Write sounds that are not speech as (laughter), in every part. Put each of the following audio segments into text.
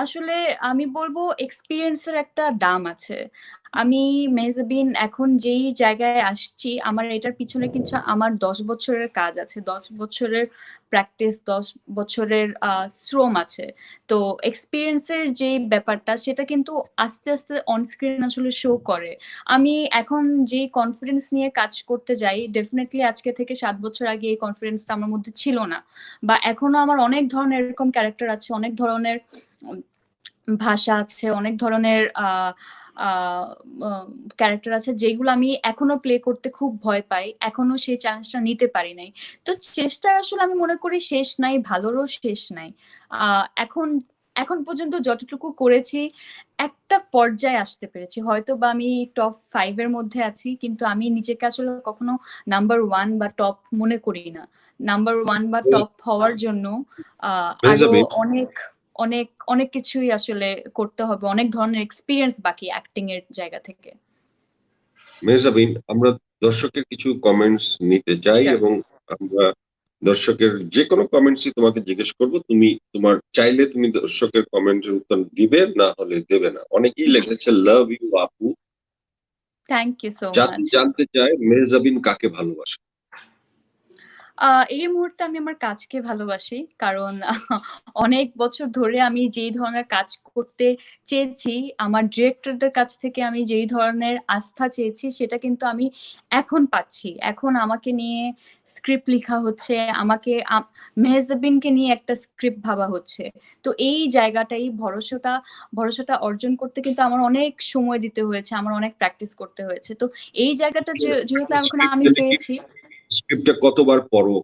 আসলে আমি বলব এক্সপেরিয়েন্স এর একটা দাম আছে। আমি মেহজাবিন এখন যেই জায়গায় আসছি আমার এটার পিছনে কিন্তু আমার ১০ বছরের কাজ আছে। ১০ বছরের প্র্যাকটিস, ১০ বছরের শ্রম আছে। তো এক্সপিরিয়েন্সের যে ব্যাপারটা সেটা কিন্তু আস্তে, আস্তে অন স্ক্রিন আসলে শো করে। আমি এখন যেই কনফিডেন্স নিয়ে কাজ করতে যাই ডেফিনেটলি আজকে থেকে সাত বছর আগে এই কনফিডেন্সটা আমার মধ্যে ছিল না। বা এখনও আমার অনেক ধরনের এরকম ক্যারেক্টার আছে, অনেক ধরনের ভাষা আছে, অনেক ধরনের ক্যারেক্টার আছে যেগুলো আমি এখনও প্লে করতে খুব ভয় পাই। এখনও সেই চ্যালেঞ্জটা নিতে পারি নাই। তো চেষ্টা আসলে আমি মনে করি শেষ নাই, ভালোরও শেষ নাই। এখন এখন পর্যন্ত যতটুকু করেছি একটা পর্যায়ে আসতে পেরেছি। হয়তো বা আমি টপ 5 এর মধ্যে আছি। কিন্তু আমি নিজেকে আসলে কখনো নাম্বার ওয়ান বা টপ মনে করি না। নাম্বার ওয়ান বা টপ হওয়ার জন্য আ আরও অনেক, অনেক, অনেক কিছুই আসলে করতে হবে। অনেক ধরনের এক্সপিরিয়েন্স বাকি অ্যাক্টিং এর জায়গা থেকে। মেহজাবিন আমরা দর্শকের কিছু কমেন্টস নিতে চাই এবং আমরা দর্শকের যেকোনো কমেন্টসই তোমাকে জিজ্ঞেস করব। তুমি তোমার চাইলে তুমি দর্শকের কমেন্টের উত্তর দিবে, না হলে দেবে না। অনেকেই। লিখেছে লাভ ইউ আপু। Thank you so much. জানতে চাই মেহজাবিন কাকে ভালোবাসে? এই মুহূর্তে আমি আমার কাজকে ভালোবাসি। কারণ (laughs) অনেক বছর ধরে আমি যেই ধরনের কাজ করতে চেয়েছি, আমার ডিরেক্টরদের কাছ থেকে আমি যেই ধরনের আস্থা চেয়েছি সেটা কিন্তু আমি এখন পাচ্ছি। এখন আমাকে নিয়ে স্ক্রিপ্ট লিখা হচ্ছে, আমাকে মেহজাবিনকে নিয়ে একটা স্ক্রিপ্ট ভাবা হচ্ছে। তো এই জায়গাটাই ভরসাটা ভরসাটা অর্জন করতে কিন্তু আমার অনেক সময় দিতে হয়েছে, আমার অনেক প্র্যাকটিস করতে হয়েছে। তো এই জায়গাটা যেহেতু এখন আমি পেয়েছি স্ক্রিপ্টটা কতবার পড়ো?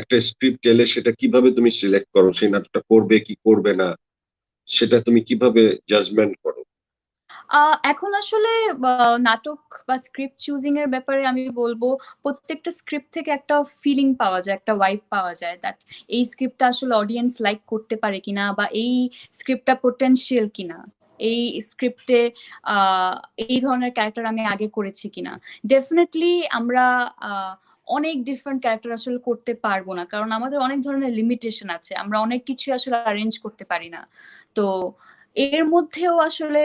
একটা স্ক্রিপ্ট এলে সেটা কীভাবে তুমি সিলেক্ট করো? সেই নাটকটা করবে কি করবে না? সেটা তুমি কীভাবে জাজমেন্ট করো? এখন আসলে নাটক বা স্ক্রিপ্ট চুজিং এর ব্যাপারে আমি বলব প্রত্যেকটা স্ক্রিপ্ট থেকে একটা ফিলিং পাওয়া যায়, একটা ভাইব পাওয়া যায় দ্যাট এই স্ক্রিপ্টটা আসলে অডিয়েন্স লাইক করতে পারে কিনা বা এই স্ক্রিপ্টটা পোটেনশিয়াল কিনা। এই স্ক্রিপ্টে এই ধরনের ক্যারেক্টার আমি আগে করেছি কিনা। ডেফিনেটলি আমরা অনেক ডিফারেন্ট ক্যারেক্টার আসলে করতে পারব না। কারণ আমাদের অনেক ধরনের লিমিটেশন আছে। আমরা অনেক কিছু আসলে অ্যারেঞ্জ করতে পারি না। তো এর মধ্যেও আসলে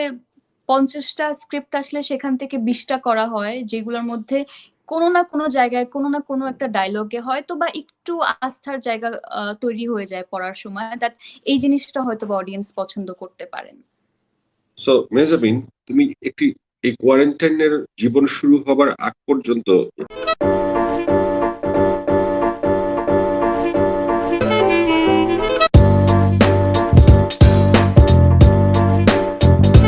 পঞ্চাশটা স্ক্রিপ্ট আসলে সেখান থেকে বিশটা করা হয়, যেগুলোর মধ্যে কোনো না কোনো জায়গায় কোনো না কোনো একটা ডায়ালগে হয়তোবা একটু আস্থার জায়গা তৈরি হয়ে যায় পড়ার সময় দ্যাট এই জিনিসটা হয়তো বা অডিয়েন্স পছন্দ করতে পারেন। সো মেহজাবিন তুমি একটি, এই কোয়ারেন্টাইন এর জীবন শুরু হবার আগ পর্যন্ত